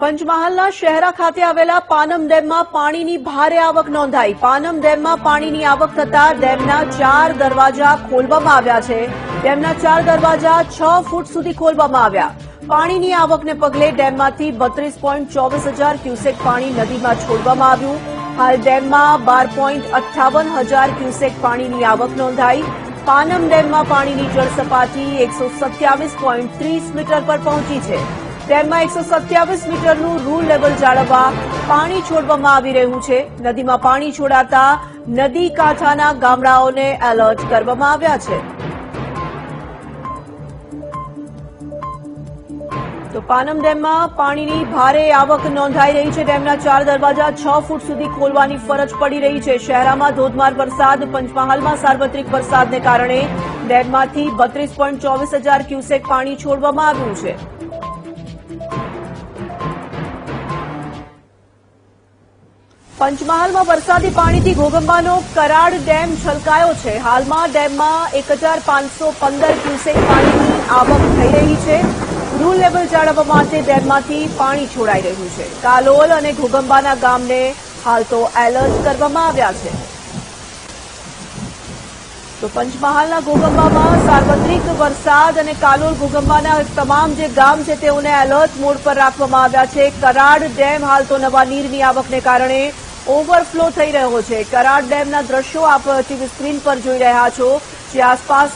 પંચમહાલના શહેરા ખાતે આવેલા પાનમ ડેમમાં પાણીની ભારે આવક નોંધાઈ. પાનમ ડેમમાં પાણીની આવક થતા ડેમના ચાર દરવાજા ખોલવામાં આવ્યા છે. ડેમના ચાર દરવાજા છ ફૂટ સુધી ખોલવામાં આવ્યા. પાણીની આવકને પગલે ડેમમાંથી બત્રીસ પોઈન્ટ ચોવીસ હજાર ક્યુસેક પાણી નદીમાં છોડવામાં આવ્યું. હાલ ડેમમાં બાર પોઈન્ટ અઠ્ઠાવન હજાર ક્યુસેક પાણીની આવક નોંધાઈ. પાનમ ડેમમાં પાણીની જળ સપાટી એકસો સત્યાવીસ પોઈન્ટ ત્રીસ મીટર પર પહોંચી છે. ડેમમાં એકસો સત્યાવીસ મીટરનું રૂલ લેવલ જાળવવા પાણી છોડવામાં આવી રહ્યું છે. નદીમાં પાણી છોડાતા નદી કાંઠાના ગામડાઓને એલર્ટ કરવામાં આવ્યા છે. તો પાનમ ડેમમાં પાણીની ભારે આવક નોંધાઈ રહી છે. ડેમના ચાર દરવાજા છ ફૂટ સુધી ખોલવાની ફરજ પડી રહી છે. શહેરામાં ધોધમાર વરસાદ, પંચમહાલમાં સાર્વત્રિક વરસાદને કારણે ડેમમાંથી બત્રીસ પોઈન્ટ ચોવીસ હજાર ક્યુસેક પાણી છોડવામાં આવ્યું છે. પંચમહાલમાં વરસાદી પાણીથી ઘોગંબાનો કરાડ ડેમ છલકાયો છે. હાલમાં ડેમમાં એક હજાર પાંચસો પંદર ક્યુસેક પાણીની આવક થઈ રહી છે. રૂલ લેવલ જાળવવા માટે ડેમમાંથી પાણી છોડાઈ રહ્યું છે. કાલોલ અને ઘોગંબાના ગામને હાલ તો એલર્ટ કરવામાં આવ્યા છે. તો પંચમહાલના ઘોગંબામાં સાર્વત્રિક વરસાદ અને કાલોલ ઘોગંબાના તમામ જે ગામ છે તેઓને એલર્ટ મોડ પર રાખવામાં આવ્યા છે. કરાડ ડેમ હાલ તો નવા નીરની આવકને કારણે ઓવરફ્લો થઈ રહ્યો છે. કરાડ ડેમના દ્રશ્યો આપ ટીવી સ્ક્રીન પર જોઈ રહ્યા છો. જે આસપાસ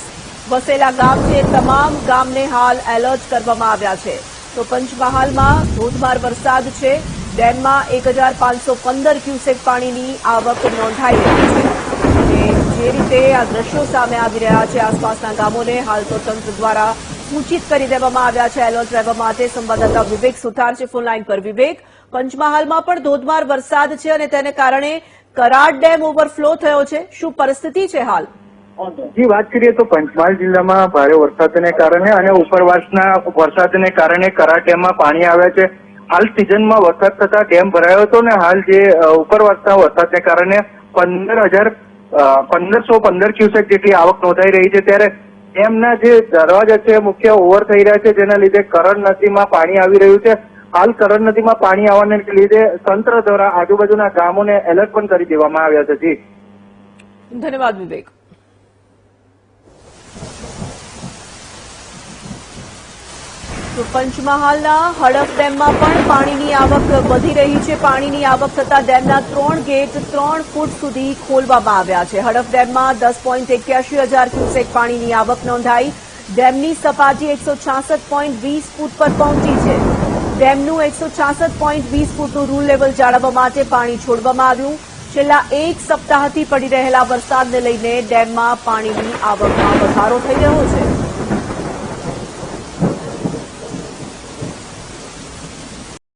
વસેલા ગામ છે તમામ ગામને હાલ એલર્ટ કરવામાં આવ્યા છે. તો પંચમહાલમાં ધોધમાર વરસાદ છે. ડેમમાં એક હજાર પાંચસો પંદર ક્યુસેક પાણીની આવક નોંધાઈ રહી છે. જે રીતે આ દ્રશ્યો સામે આવી રહ્યા છે, આસપાસના ગામોને હાલ તો તંત્ર દ્વારા સૂચિત કરી દેવામાં આવ્યા છે. એલર્ટ રહેવા માટે સંવાદદાતા વિવેક સુથાર છે. ફોન લાઇન પર વિવેક પંચમહાલમાં પણ ધોધમાર વરસાદ છે અને તેને કારણે કરાડ ડેમ ઓવરફ્લો થયો છે. શું પરિસ્થિતિ છે હાલ? જી, વાત કરીએ તો પંચમહાલ જિલ્લામાં ભારે વરસાદને કારણે અને ઉપરવાસના વરસાદને કારણે કરાડ ડેમમાં પાણી આવ્યા છે. હાલ સિઝનમાં વરસાદ થતા ડેમ ભરાયો હતો ને હાલ જે ઉપરવાસના વરસાદને કારણે પંદર હજાર પંદરસો પંદર ક્યુસેક જેટલી આવક નોંધાઈ રહી છે. ત્યારે ડેમના જે દરવાજા છે, મુખ્ય ઓવર થઈ રહ્યા છે, જેના લીધે કરણ નદીમાં પાણી આવી રહ્યું છે. હાલ કરણ નદીમાં પાણી આવવાને લીધે તંત્ર દ્વારા આજુબાજુના ગામોને એલર્ટ પણ કરી દેવામાં આવ્યા છે. જી. ધન્યવાદ વિવેક. પંચમહાલના હડફ ડેમમાં પણ પાણીની આવક વધી રહી છે. પાણીની આવક થતા ડેમના ત્રણ ગેટ ત્રણ ફૂટ સુધી ખોલવામાં આવ્યા છે. હડફ ડેમમાં દસ પોઈન્ટ એક્યાસી હજાર ક્યુસેક પાણીની આવક નોંધાઈ. ડેમની સપાટી એકસો છાસઠ પોઈન્ટ વીસ ફૂટ પર પહોંચી છે. ડેમનું એકસો છાસઠ પોઈન્ટ વીસ ફૂટનું રૂલ લેવલ જાળવવા માટે પાણી છોડવામાં આવ્યું. છેલ્લા એક સપ્તાહથી પડી રહેલા વરસાદને લઈને ડેમમાં પાણીની આવકમાં વધારો થઈ રહ્યો છે.